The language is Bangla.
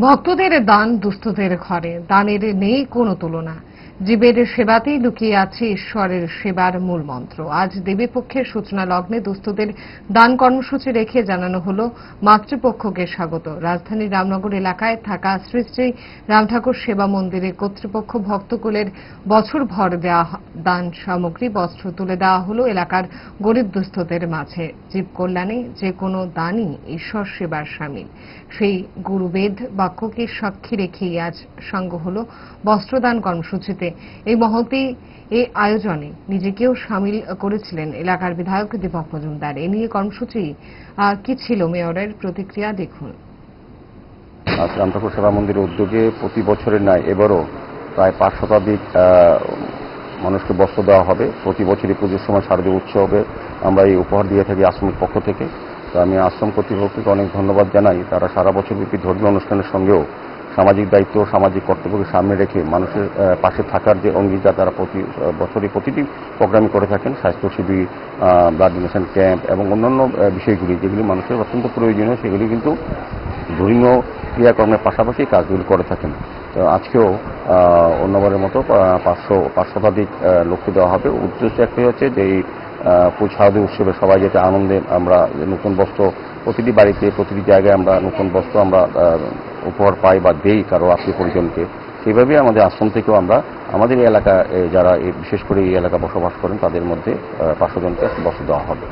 ভক্তদের দান দুস্থদের ঘরে দানের নেই কোনো তুলনা। জীবের সেবাতেই লুকিয়ে আছে ঈশ্বরের সেবার মূল মন্ত্র। আজ দেবীপক্ষের সূচনা লগ্নে দুস্থদের দান কর্মসূচি রেখে জানানো হল, মাতৃপক্ষকে স্বাগত। রাজধানীর রামনগর এলাকায় থাকা শ্রী শ্রী রামঠাকুর সেবা মন্দিরে কর্তৃপক্ষ ভক্তকুলের বছর ভর দেওয়া দান সামগ্রী, বস্ত্র তুলে দেওয়া হল এলাকার গরিব দুস্থদের মাঝে। জীব কল্যাণে যে কোনো দানই ঈশ্বর সেবার সামিল। সেই গুরুবেদ বাক্যকে সাক্ষী রেখেই আজ সাঙ্গ হল বস্ত্রদান কর্মসূচিতে। এই মহতি এই আয়োজনে নিজেকেও সামিল করেছিলেন এলাকার বিধায়ক দীপক মজুমদার। এ নিয়ে কর্মসূচি কি ছিল মেয়রের প্রতিক্রিয়া দেখুন। আজ রামঠাকুর সেবা মন্দিরের উদ্যোগে প্রতি বছরের ন্যায় এবারও প্রায় পাঁচ শতাধিক মানুষকে বস্ত্র দেওয়া হবে। প্রতি বছরই পুজোর সময় শারদীয় উৎসবে আমরা এই উপহার দিয়ে থাকি আশ্রমের পক্ষ থেকে। তো আমি আশ্রম কর্তৃপক্ষকে অনেক ধন্যবাদ জানাই। তারা সারা বছরব্যাপী ধর্মীয় অনুষ্ঠানের সঙ্গেও সামাজিক দায়িত্ব সামাজিক কর্তব্যকে সামনে রেখে মানুষের পাশে থাকার যে অঙ্গীকার তারা প্রতি আহ, বছরই প্রতিটি প্রোগ্রামই করে থাকেন স্বাস্থ্য শিবির ব্লাড ডোনেশন ক্যাম্প এবং অন্যান্য বিষয়গুলি যেগুলি মানুষের অত্যন্ত প্রয়োজনীয় সেগুলি কিন্তু ধর্মীয় ক্রিয়াকর্মের পাশাপাশি কাজগুলি করে থাকেন। তো আজকেও অন্যবারের মতো পাঁচশো পাঁচ শতাধিক লোককে দেওয়া হবে। উদ্দেশ্য একটাই হচ্ছে যে এই শারদী উৎসবে সবাই যাতে আনন্দে আমরা নতুন বস্ত্র প্রতিটি বাড়িতে প্রতিটি জায়গায় আমরা নতুন বস্ত্র আমরা উপহার পাই বা দেই কারও আত্মীয় পরিজনকে সেইভাবে আমাদের আশ্রম থেকেও আমরা, আমাদের এলাকা যারা বিশেষ করে এই এলাকা বসবাস করেন, তাদের মধ্যে পাঁচশো জনকে বস্ত্র দেওয়া হবে।